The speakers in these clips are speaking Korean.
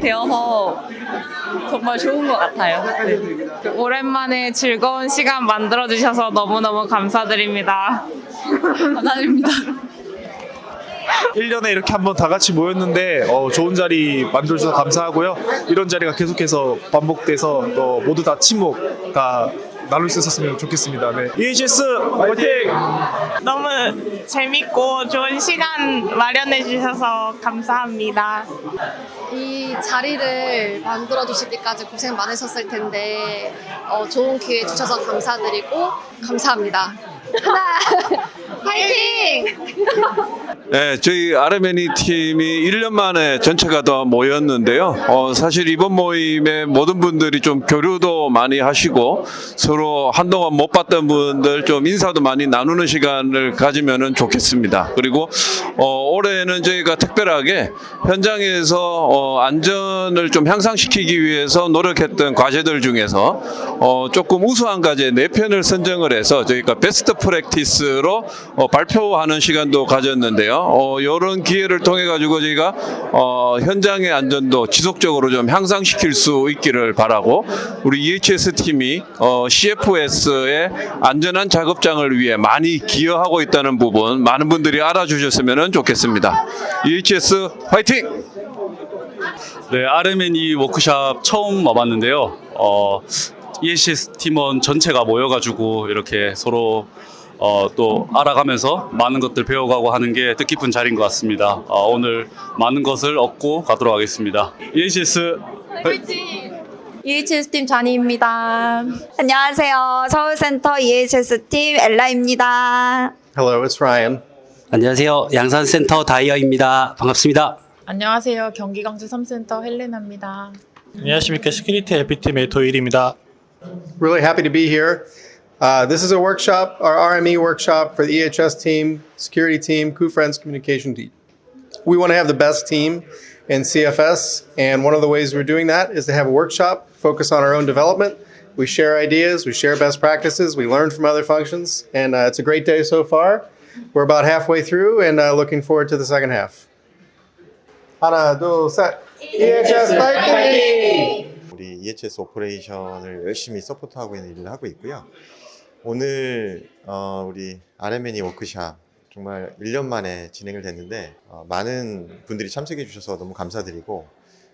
되어서 정말 좋은 것 같아요. 네. 오랜만에 즐거운 시간 만들어주셔서 너무너무 감사드립니다. 감사드립니다. 1년에 이렇게 한번 다 같이 모였는데 어, 좋은 자리 만들어주셔서 감사하고요. 이런 자리가 계속해서 반복돼서 어, 모두 다 친목 다 나눌 수 있었으면 좋겠습니다. 네. EHS 화이팅! 너무 재밌고 좋은 시간 마련해 주셔서 감사합니다. 이 자리를 만들어 주시기까지 고생 많으셨을 텐데 어, 좋은 기회 주셔서 감사드리고 감사합니다. 하나! 네, 저희 아르메니 팀이 1년 만에 전체가 다 모였는데요. 어, 사실 이번 모임에 모든 분들이 좀 교류도 많이 하시고 서로 한동안 못 봤던 분들 좀 인사도 많이 나누는 시간을 가지면 좋겠습니다. 그리고 어, 올해는 저희가 특별하게 현장에서 어, 안전을 좀 향상시키기 위해서 노력했던 과제들 중에서 어, 조금 우수한 과제 4편을 선정을 해서 저희가 베스트 프랙티스로 어, 발표하는 시간도 가졌는데요. 어, 이런 기회를 통해 가지고 저희가 어, 현장의 안전도 지속적으로 좀 향상시킬 수 있기를 바라고 우리 EHS 팀이 어, CFS의 안전한 작업장을 위해 많이 기여하고 있다는 부분 많은 분들이 알아주셨으면 좋겠습니다. EHS 화이팅! 네, RMNE 워크샵 처음 와봤는데요. 어, EHS 팀원 전체가 모여가지고 이렇게 서로 어, 또 알아가면서 많은 것들 배워가고 하는 게 뜻깊은 자리인 것 같습니다. 어, 오늘 많은 것을 얻고 가도록 하겠습니다. EHS EHS 팀 잔희입니다. 안녕하세요. 서울센터 EHS 팀 엘라입니다. Hello, it's Ryan. 안녕하세요. 양산센터 다이어입니다. 반갑습니다. 안녕하세요. 경기강주 3센터 헬레나입니다. 안녕하십니까 시큐리티 LP팀의 도일입니다. Really happy to be here. Uh, this is a workshop, our RME workshop for the EHS team, security team, Coup Friends communication team. We want to have the best team in CFS, and one of the ways we're doing that is to have a workshop, focus on our own development. We share ideas, we share best practices, we learn from other functions, and uh, it's a great day so far. We're about halfway through and uh, looking forward to the second half. 하나, 둘, 셋. EHS 파이팅! 우리 EHS 오퍼레이션을 열심히 서포트하고 있는 일을 하고 있고요. 오늘 어, 우리 RMNE 워크샵 정말 1년 만에 진행을 됐는데 어, 많은 분들이 참석해 주셔서 너무 감사드리고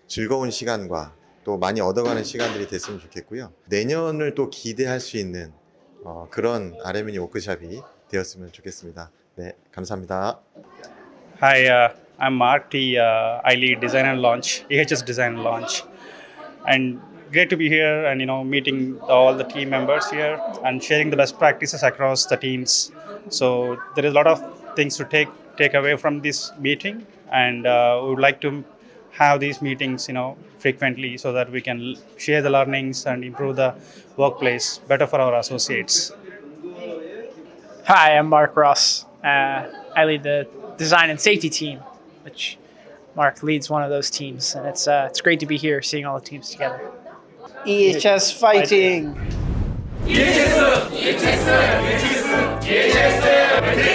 즐거운 시간과 또 많이 얻어가는 시간들이 됐으면 좋겠고요. 내년을 또 기대할 수 있는 어, 그런 RMNE 워크샵이 되었으면 좋겠습니다. 네, 감사합니다. Hi, uh, I'm Mark T. Uh, I lead design and launch, EHS design and launch, and great to be here and you know meeting all the team members here and sharing the best practices across the teams. So there is a lot of things to take take away from this meeting, and uh, we would like to have these meetings you know frequently so that we can share the learnings and improve the workplace better for our associates. Hi, I'm Mark Ross. Uh, I lead the design and safety team, which Mark leads one of those teams, and it's uh, it's great to be here, seeing all the teams together. EHS fighting. 화이팅!